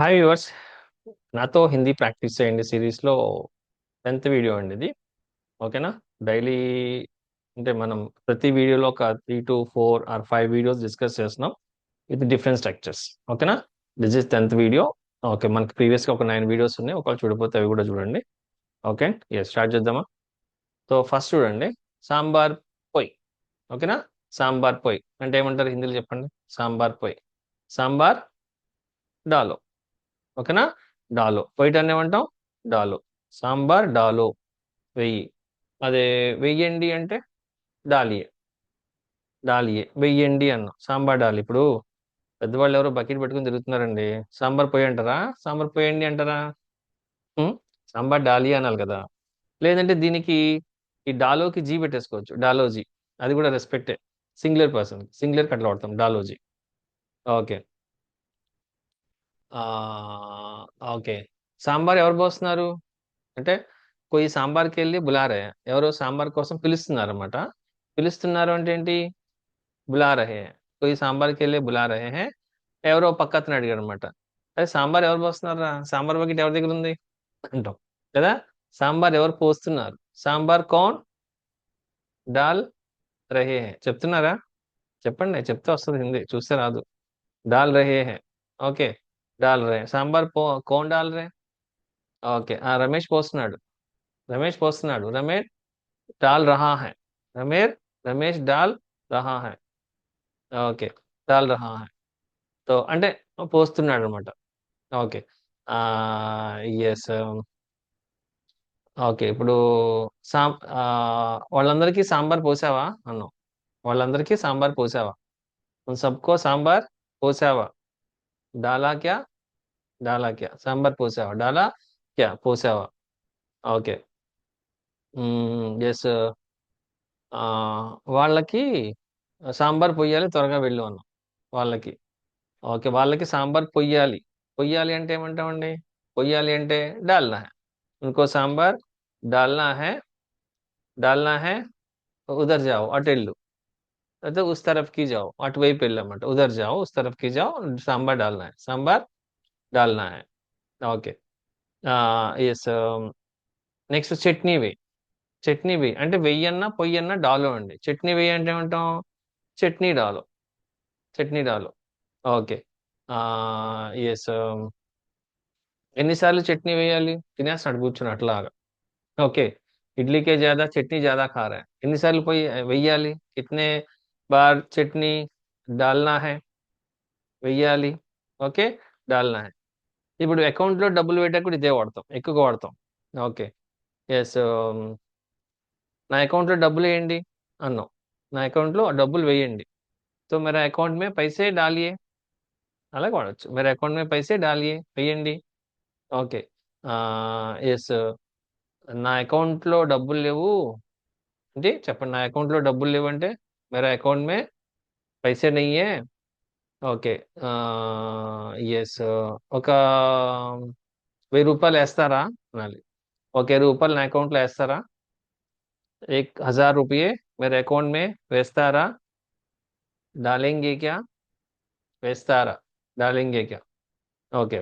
Hi viewers నాతో Hindi practice చేయండి సిరీస్లో. టెన్త్ వీడియో అండి ఇది. ఓకేనా? డైలీ అంటే మనం ప్రతి వీడియోలో ఒక three to four or five videos discuss చేస్తున్నాం. With different structures. ఓకేనా? This is tenth video okay మనకి ప్రీవియస్గా ఒక నైన్ వీడియోస్ ఉన్నాయి. ఒకవేళ చూడకపోతే అవి కూడా చూడండి. ఓకే? ఎస్ స్టార్ట్ చేద్దామా? సో ఫస్ట్ చూడండి. సాంబార్ పొయ్యి ఓకేనా? సాంబార్ పొయ్యి అంటే ఏమంటారు హిందీలో చెప్పండి? సాంబార్ పొయ్యి సాంబార్ డాలో. ఓకేనా? డాలో. వైట్ అని ఏమంటాం? డాలో. సాంబార్ డాలో. వెయ్యి. అదే వెయ్యండి అంటే డాలియే. డాలియే. వెయ్యండి అన్నాం. సాంబార్ డాలి. ఇప్పుడు పెద్దవాళ్ళు ఎవరో బకెట్ పెట్టుకుని తిరుగుతున్నారండి. సాంబార్ పొయ్యి అంటారా? సాంబార్ పోయండి అంటారా? సాంబార్ డాలి అనాలి కదా. లేదంటే దీనికి ఈ డాలోకి జీ పెట్టేసుకోవచ్చు. డాలోజీ. అది కూడా రెస్పెక్టే. సింగులర్ పర్సన్ సింగులర్కి అట్లా వాడతాం. డాలోజీ. ఓకే. ఓకే. సాంబార్ ఎవరు పోస్తున్నారు? అంటే కొయ్యి సాంబార్కి వెళ్ళి బులారే. ఎవరో సాంబార్ కోసం పిలుస్తున్నారు అనమాట పిలుస్తున్నారు అంటే ఏంటి? బులా రహే కొయ్యి సాంబార్కి వెళ్ళి బులా రహే హే. ఎవరో పక్క అతను అనమాట అదే సాంబార్ ఎవరు పోస్తున్నారా? సాంబార్ బకెట్ ఎవరి దగ్గర ఉంది? అంటాం. కదా? సాంబార్ ఎవరు పోస్తున్నారు? సాంబార్ కౌన్? డాల్ రహే హే చెప్తున్నారా? చెప్పండి చెప్తే వస్తుంది హిందీ. చూస్తే రాదు. డాల్ రహే హే. ఓకే. డాల్ రే సాంబార్ పో కోన్ డాల్ రే ఓకే ఆ రమేష్ పోస్తున్నాడు రమేష్ పోస్తున్నాడు రమేష్ డాల్ రహా హై రమేష్ రమేష్ డాల్ రహా హై ఓకే డాల్ రహా హై తో అంటే పోస్తున్నాడు అనమాట ఓకే ఎస్ ఓకే ఇప్పుడు సాం వాళ్ళందరికీ సాంబార్ పోసావా? అన్నాం వాళ్ళందరికీ సాంబార్ పోసావా? సబ్కో సాంబార్ పోసావా? డాలా క్యా डाला क्या? सांबर पोसावा, डाला क्या? पोसावा. ओके यस वाली सांबार पोय त्वर वेलोन वाली ओके वाली सांबार पोय पोयेमी पोये डालना है उनको सांबार डालना है डालना है उधर जाओ अटेलू अच्छा उस तरफ़ की जाओ अट वेपन उधर जाओ उस तरफ़ की जाओ सांबार डालना है सांबार డాల్నా है ఓకే ఎస్ నెక్స్ట్ చట్నీ వేయి చట్నీ వేయి అంటే వెయ్యన్న పొయ్యన్న డాలో అండి చట్నీ వేయి అంటే ఏమంటాం చట్నీ డాలో చట్నీ డాలో ఓకే ఎస్ ఎన్నిసార్లు చట్నీ వేయాలి? తినేస్తాడు కూర్చుని అట్లాగా. ఓకే ఇడ్లీకే జ్యాదా చట్నీ జ్యాదా ఖా ఎన్నిసార్లు పోయి వెయ్యాలి కితనే బార్ చట్నీ డాల్నా హై. వెయ్యాలి ఓకే డాల్నా హై. ఇప్పుడు అకౌంట్లో డబ్బులు పెట్టేటప్పుడు ఇదే వాడతాం ఎక్కువగా వాడతాం. ఓకే. ఎస్ um, నా అకౌంట్లో డబ్బులు వేయండి అన్నాం. నా అకౌంట్లో డబ్బులు వేయండి. సో మీరు అకౌంట్ మీద పైసే డాలియే. అలా వాడచ్చు. మీరు అకౌంట్ మీద పైసే డాలియే వేయండి. ఓకే. ఎస్ నా అకౌంట్లో డబ్బులు లేవు. అంటే చెప్పండి నా అకౌంట్లో డబ్బులు లేవు అంటే మీరు అకౌంట్ మే పైసే నెయ్యే. नहीं है ఓకే ఎస్ ఒక వెయ్యి రూపాయలు వేస్తారా అనాలి ఒక ఇరవై రూపాయలు నా అకౌంట్లో వేస్తారా एक हजार रुपये मेरे अकाउंट में వేస్తారా डालेंगे क्या వేస్తారా डालेंगे क्या ఓకే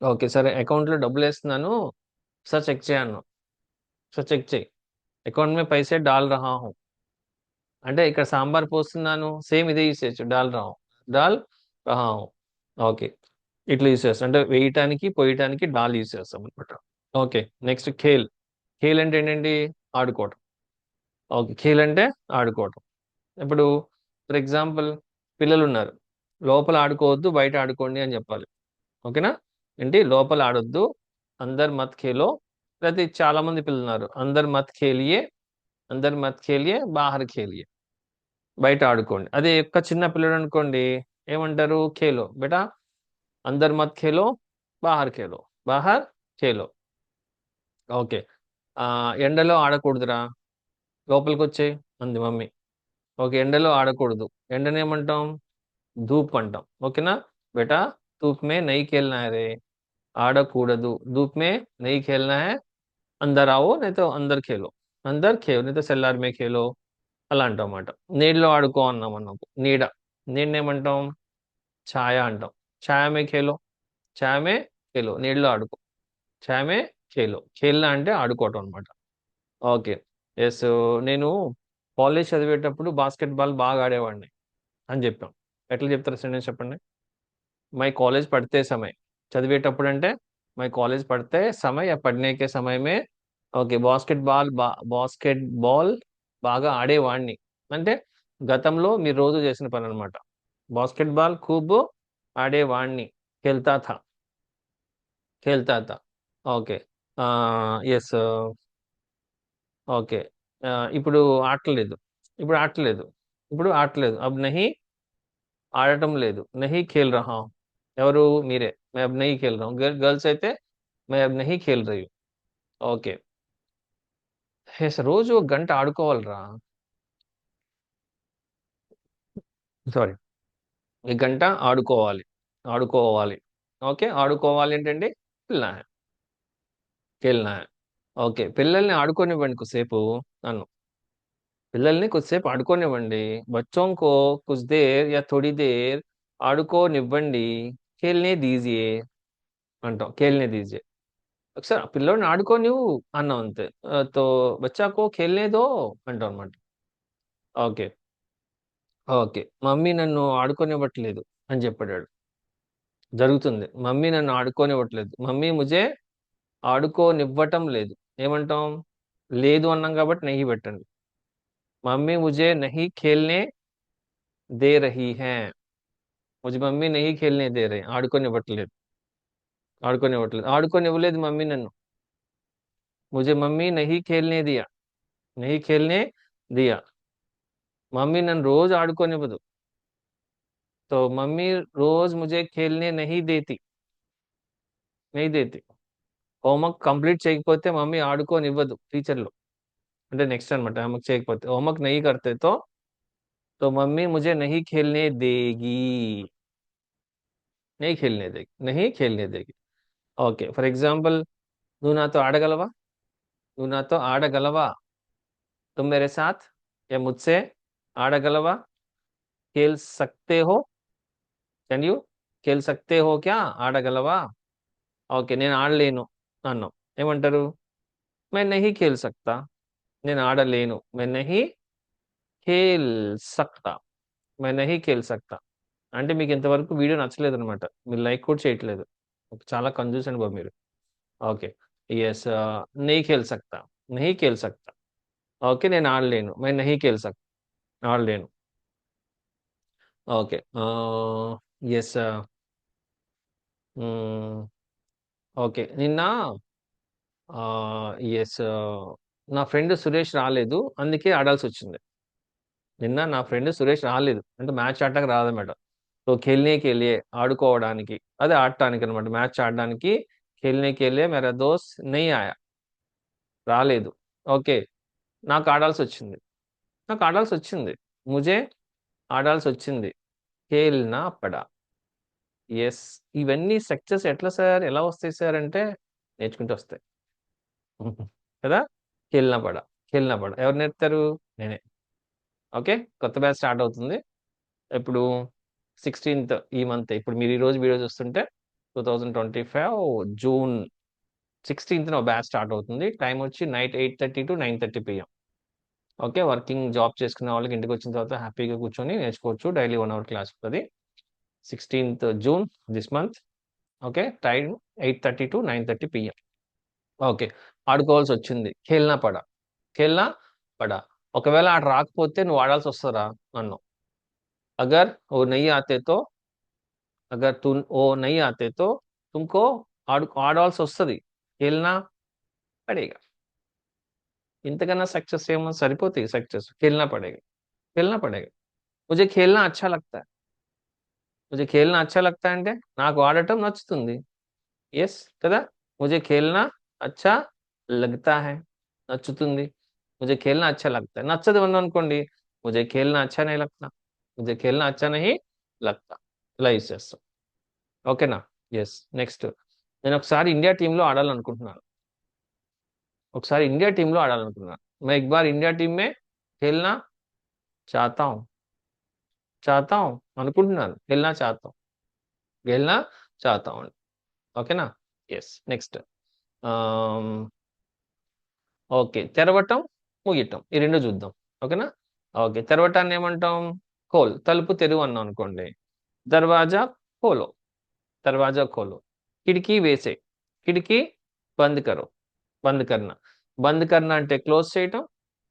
ఓకే సరే అకౌంట్లో డబ్బులు వేస్తున్నాను సార్ చెక్ చేయను సార్ చెక్ చేయి అకౌంట్ में पैसे डाल रहा हूँ అంటే ఇక్కడ సాంబార్ పోస్తున్నాను సేమ్ ఇదే యూస్ చేయొచ్చు డాల్ రహా డాల్ ఓకే. ఇట్లా యూస్ చేస్తాం. అంటే వేయటానికి పోయటానికి డాల్ యూస్ చేస్తాం అనమాట ఓకే నెక్స్ట్ ఖేల్. ఖేల్ అంటే ఏంటండి? ఆడుకోవటం. ఓకే ఖేల్ అంటే ఆడుకోవటం. ఇప్పుడు ఫర్ ఎగ్జాంపుల్ పిల్లలు ఉన్నారు లోపల ఆడుకోవద్దు బయట ఆడుకోండి అని చెప్పాలి. ఓకేనా? ఏంటి? లోపల ఆడొద్దు. అందరు మత్ ఖేలో లేకపోతే చాలా మంది పిల్లలు ఉన్నారు అందరు మత్ ఖేలియే అందరు మత్ ఖేలియే బాహర్ ఖేలియే. బయట ఆడుకోండి. అదే ఒక్క చిన్న పిల్లడు అనుకోండి ఏమంటారు? ఖేలో. బేటా అందరు మత్ ఖేలో బాహర్ ఖేలో. బాహర్ ఖేలో. ఓకే. ఆ, ఎండలో ఆడకూడదురా. లోపలికి వచ్చేయి అంది మమ్మీ. ఓకే ఎండలో ఆడకూడదు. ఎండని ఏమంటాం? ధూప్ అంటాం. ఓకేనా? బేటా ధూప్ మే నెయ్యి ఖేల్నా రే. ఆడకూడదు. ధూప్ మే నెయ్యి ఖేల్నా అందరు ఆవో నైతే అందరు ఖేలో. అందరు ఖేలో నైతో సెల్లార్ మే ఖేలో. అలా అంటాం అన్నమాట నీళ్ళలో ఆడుకో అన్నాం అన్నప్పు నీడ నీడనేమంటాం? ఛాయ అంటాం. ఛాయమే ఖేలో? ఛాయమే ఖేలో. నీళ్ళలో ఆడుకో. ఛాయమే ఖేలో. ఖేల్లా అంటే ఆడుకోవటం అనమాట ఓకే. ఎస్ నేను కాలేజ్ చదివేటప్పుడు బాస్కెట్ బాల్ బాగా ఆడేవాడిని అని చెప్పాం. ఎట్లా చెప్తారు సెంటెన్స్ చెప్పండి? మై కాలేజ్ పడితే సమయం. చదివేటప్పుడు అంటే మై కాలేజ్ పడితే సమయ పడినకే సమయమే. ఓకే బాస్కెట్ బాల్ బా బాస్కెట్ బాల్ బాగా ఆడేవాడిని. అంటే గతంలో మీరు రోజు చేసిన పని అనమాట బాస్కెట్బాల్ కూబు ఆడేవాడిని. కెల్తాత కెల్తాత ఓకే. Yes okay. ఇప్పుడు ఆటలేదు ఇప్పుడు ఆటలేదు ఇప్పుడు ఆటలేదు అబ్ నహి ఆడటం లేదు. నహి ఖేల్ రహా. ఎవరు? మీరే. మే అబ్ నహి ఖేల్ రహా. గర్ల్స్ అయితే మే అబ్ నహి ఖేల్ రయ్యూ ఓకే. హేస రోజు ఒక గంట ఆడుకోవాలిరా. సారీ ఈ గంట ఆడుకోవాలి ఆడుకోవాలి. ఓకే ఆడుకోవాలి ఏంటండి? పిల్ల పిల్ల ఓకే పిల్లల్ని ఆడుకోనివ్వండి కొద్దిసేపు నన్ను. పిల్లల్ని కొద్దిసేపు ఆడుకోనివ్వండి. బచ్చోంకో కుछ దేర్ యా తొడి దేర్ ఆడుకోనివ్వండి. కేల్నే దీజియే అంటాం కేల్నే దీజియే ఒకసారి పిల్లోడిని ఆడుకో నువ్వు అన్నావు అంతే. తో బచ్చాకో కెళ్ళేదో అంటావు అనమాట ఓకే. ఓకే. మమ్మీ నన్ను ఆడుకోనివ్వట్లేదు అని చెప్పాడు జరుగుతుంది. మమ్మీ నన్ను ఆడుకోనివ్వట్లేదు. మమ్మీ ముజే ఆడుకోనివ్వటం లేదు. ఏమంటాం? లేదు అన్నాం కాబట్టి నెయ్యి పెట్టండి. మమ్మీ ముజే నహి ఖేల్నే దే రహీ హే. ముజ్ మమ్మీ నెహి ఖేల్నే దే రహీ ఆడుకోనివ్వట్లేదు. आड़को आड़कोने बोले मम्मी नन्नो मुझे मम्मी नहीं खेलने दिया नहीं खेलने दिया मम्मी नन रोज आड़कोने बदो तो मम्मी रोज मुझे खेलने नहीं देती नहीं देती होमवर्क कंप्लीट चाहिए मम्मी आड़को निवुद टीचर लो अटे नैक्स्ट होमवर्क पोते होमवर्क नहीं करते तो तो मम्मी मुझे नहीं खेलने देगी नहीं खेलने देगी नहीं खेलने देगी ఓకే ఫర్ ఎగ్జాంపుల్ నువ్వు నాతో ఆడగలవా నువ్వు నాతో ఆడగలవా तुम मेरे साथ या मुझसे ఆడగలవా खेल सकते हो कैन यू खेल सकते हो क्या ఆడగలవా ఓకే నేను ఆడలేను అన్నాం ఏమంటారు मैं नहीं खेल सकता నేను ఆడలేను मैं नहीं खेल सकता मैं नहीं खेल सकता అంటే మీకు ఇంతవరకు వీడియో నచ్చలేదు అనమాట మీరు లైక్ కూడా చేయట్లేదు చాలా కంజూస్ అండి బాబు మీరు ఓకే ఎస్ नहीं खेल सकता नहीं खेल सकता ఓకే నేను ఆడలేను मैं नहीं खेल सकता ఆడలేను ఓకే ఎస్ ఓకే నిన్న ఎస్ నా ఫ్రెండ్ సురేష్ రాలేదు అందుకే ఆడాల్సి వచ్చింది నిన్న నా ఫ్రెండ్ సురేష్ రాలేదు అంటే మ్యాచ్ ఆడటానికి రాదన్నమాట సో ఖేల్నేకి వెళ్ళి ఆడుకోవడానికి అదే ఆడటానికి అనమాట మ్యాచ్ ఆడడానికి ఖేల్నేకి వెళ్ళి మేరా దోస్ నెయ్యి ఆయా. రాలేదు. ఓకే. నాకు ఆడాల్సి వచ్చింది నాకు ఆడాల్సి వచ్చింది ముజే ఆడాల్సి వచ్చింది ఖేల్నా పడా ఎస్. ఇవన్నీ స్ట్రక్చర్స్ ఎట్లా సార్? ఎలా వస్తాయి సార్ అంటే నేర్చుకుంటూ వస్తాయి. కదా? ఖేల్నా పడా ఖేల్నా పడా ఎవరు నేర్పుతారు? నేనే. ఓకే. కొత్త బ్యాచ్ స్టార్ట్ అవుతుంది. ఇప్పుడు సిక్స్టీన్త్ ఈ మంత్ ఇప్పుడు మీరు ఈరోజు వీడియో చూస్తుంటే two thousand twenty five June సిక్స్టీన్త్న batch start అవుతుంది. టైం వచ్చి night eight thirty to nine thirty PM okay working job చేసుకునే వాళ్ళకి ఇంటికి వచ్చిన తర్వాత హ్యాపీగా కూర్చొని నేర్చుకోవచ్చు. డైలీ వన్ అవర్ క్లాస్ ఉంటుంది. Sixteenth June this month okay time eight thirty to nine thirty PM okay ఆడుకోవాల్సి వచ్చింది. ఖేల్నా పడ ఖేల్నా పడ ఒకవేళ ఆడ రాకపోతే నువ్వు ఆడాల్సి వస్తుందా? అన్నావు. अगर वो नहीं आते तो अगर तुम वो नहीं आते तो तुमको ఆడు ఆడాల్సి వస్తుంది खेलना पड़ेगा ఇంతకన్నా సక్సెస్ ఏమో సరిపోతాయి సక్సెస్ खेलना पड़ेगा खेलना पड़ेगा मुझे खेलना अच्छा लगता है मुझे खेलना अच्छा लगता है అంటే నాకు ఆడటం నచ్చుతుంది ఎస్ కదా मुझे खेलना अच्छा लगता है నచ్చుతుంది मुझे खेलना अच्छा लगता है నచ్చదు అని అనుకోండి मुझे खेलना अच्छा नहीं लगता मुझे खेलना अच्छा नहीं लगता ఇలా యూస్ చేస్తాం ఓకేనా ఎస్ నెక్స్ట్ నేను ఒకసారి ఇండియా టీంలో ఆడాలనుకుంటున్నాను ఒకసారి ఇండియా టీంలో ఆడాలనుకుంటున్నాను मैं एक बार इंडिया टीम में खेलना चाहता हूँ चाहता हूँ అనుకుంటున్నాను खेलना चाहता हूँ खेलना चाहता हूँ ఓకేనా ఎస్ నెక్స్ట్ ఓకే తెరవటం ముగియటం ఈ రెండు చూద్దాం ఓకేనా ఓకే తెరవటాన్ని ఏమంటాం కోల్ తలుపు తెరువు అన్నాం అనుకోండి దర్వాజా కోలో దర్వాజా కోలో. కిటికీ వేసే కిటికీ బంద్ కరో బంద్ కర్ణ బంద్ కర్ణ అంటే క్లోజ్ చేయటం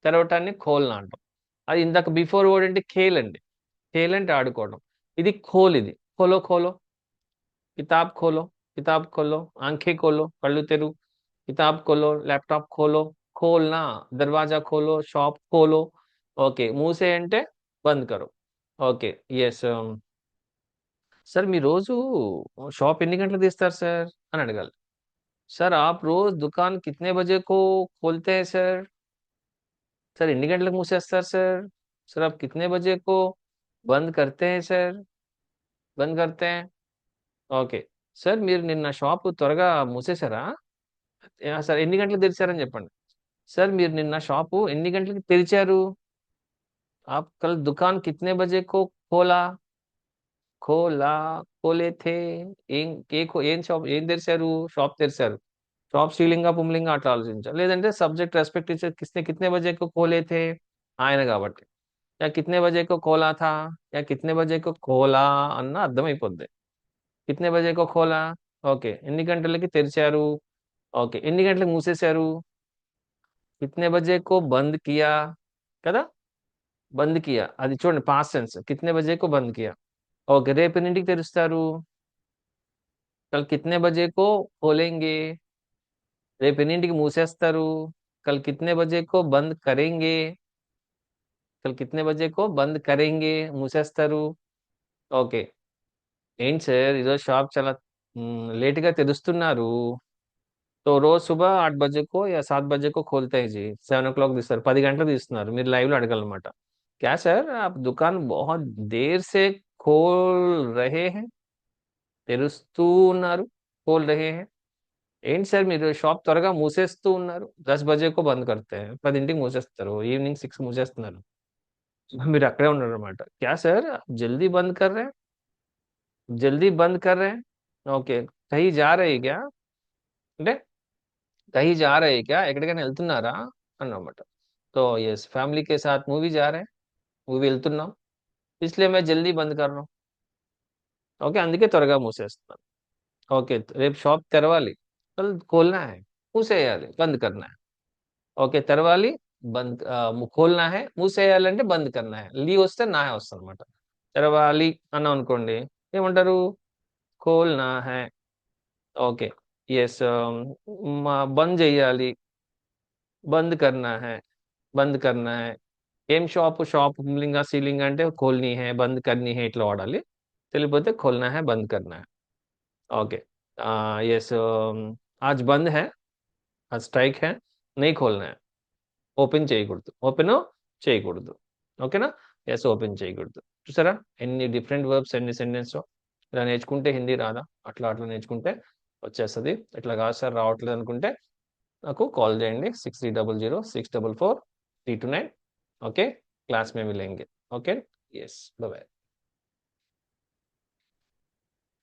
తెరవటాన్ని ఖోల్న అంటాం. అది ఇందాక బిఫోర్ వర్డ్ అంటే ఖేల్ అండి. ఖేల్ అంటే ఆడుకోవడం ఇది ఖోల్ ఇది. ఖోలో ఖోలో. కితాబ్ ఖోలో కితాబ్ ఖోలో ఆంఖే ఖోలో కళ్ళు తెరు కితాబ్ ఖోలో ల్యాప్టాప్ ఖోలో ఖోల్నా దర్వాజా ఖోలో షాప్ ఖోలో. ఓకే మూసే అంటే బంద్ కరో ఓకే ఎస్ సార్ మీ రోజు షాప్ ఎన్ని గంటలకు తీస్తారు సార్ అని అడగాలి సార్ ఆప్ రోజ్ దుకాన్ కితనే బజే కో खोलते हैं सर సార్ ఎన్ని గంటలకు మూసేస్తారు సార్ సార్ आप कितने बजे को बंद करते हैं సార్ బంద్ కర్తే हैं ఓకే సార్ మీరు నిన్న షాప్ త్వరగా మూసేశారా యా, సార్ ఎన్ని గంటలకు తెరిచారని చెప్పండి సార్ మీరు నిన్న షాపు ఎన్ని గంటలకు తెరిచారు आप कल दुकान कितने बजे को खोला కోలా కోలేథే ఏం ఏ కో- ఏం షాప్ ఏం తెరిచారు షాప్ తెరిచారు షాప్ స్టీలింగా పుమ్లింగా అట్లా ఆలోచించాలి లేదంటే సబ్జెక్ట్ రెస్పెక్ట్ ఇచ్చే కిస్నే కితనే బజే కో కోలేథే ఆయన కాబట్టి యా కితనే బజే కో కోలా థా యా కితనే బజే కో కోలా అన్న అర్థమైపోద్ది కితనే బజే కో కోలా ఓకే ఎన్ని గంటలకి తెరిచారు ఓకే ఎన్ని గంటలకు మూసేశారు కితనే బజే కో బంద్ కియా కదా బంద్ కియా అది చూడండి పాస్ట్ టెన్స్ కిత్నే బజేకు బంద్ కియా ఓకే రేపు ఎన్నింటికి తెరుస్తారు? కల్ కిత్నే బజేకో కోలేంగే రేపు ఎన్నింటికి మూసేస్తారు? కల్ కిత్నే బజేకో బంద్ కరేంగే. కల్ కిత్నే బజేకో బంద్ కరేంగే. మూసేస్తారు? ఓకే. ఏంటి సార్? ఈరోజు షాప్ చాలా లేట్గా తెరుస్తున్నారు. సో రోజు సుబ ఆట్ బజేకో యా సాత్ బజేకో కోల్తాయి జీ. సెవెన్ ఓ క్లాక్ తీస్తారు. పది గంటలకు తీస్తున్నారు. మీరు లైవ్లో అడగాలన్నమాట. क्या सर, आप दुकान बहुत देर से खोल रहे हैं? तेरुस्तू खोल रहे हैं? एंड सर, मेरे शॉप त्वरगा मूसेस्तू उन्नारू दस बजे को बंद करते हैं। पदिंटिंग मूसेस्तरो ईवनिंग सिक्स मूसेस्तरो। मेरे अकड़े उन्नारू क्या सर, आप जल्दी बंद कर रहे हैं? जल्दी बंद कर रहे हैं? ओके, कहीं जा रहे क्या? अंटे कहीं जा रहे क्या? एक्कड़ हेल्थ अन्ना तो यस, फैमिली के साथ मूवी जा रहे हैं। हैं మూవీ వెళ్తున్నాం इसलिए मैं जल्दी बंद कर रहा हूँ ఓకే అందుకే త్వరగా మూసేస్తున్నాను ఓకే రేపు షాప్ తెరవాలి కల్ खोलना है మూసేయాలి బంద్ करना है ఓకే తెరవాలి బంద్ ఆ, ము- खोलना है మూసేయాలంటే బంద్ करना है లీ వస్తే నా వస్తుంది అనమాట తెరవాలి అన్నాం అనుకోండి ఏమంటారు खोलना है ఓకే ఎస్ బంద్ చేయాలి బంద్ करना है బంద్ करना है ఏం షాప్? షాప్ లింగా సీలింగ్ అంటే కోల్నీ హే బంద్ కర్నీ హే ఇట్లా వాడాలి. తెలియపోతే కోల్నా హే బంద్ కర్నా ఓకే ఎస్ um, ఆజ్ బంద్ హే ఆజ్ స్ట్రైక్ హే నై కోల్నా ఓపెన్ చేయకూడదు. ఓపెన్ చేయకూడదు. ఓకేనా? ఎస్ ఓపెన్ చేయకూడదు. చూసారా? ఎన్ని డిఫరెంట్ వర్బ్స్ ఎన్ని సెంటెన్స్ ఇలా నేర్చుకుంటే హిందీ రాదా? అట్లా అట్లా నేర్చుకుంటే వచ్చేస్తుంది. ఇట్లా కాదు సార్? రావట్లేదు అనుకుంటే నాకు కాల్ చేయండి. Six three double zero six double four three two nine okay class మేము మిలేంగే ఓకే ఎస్ బాయ్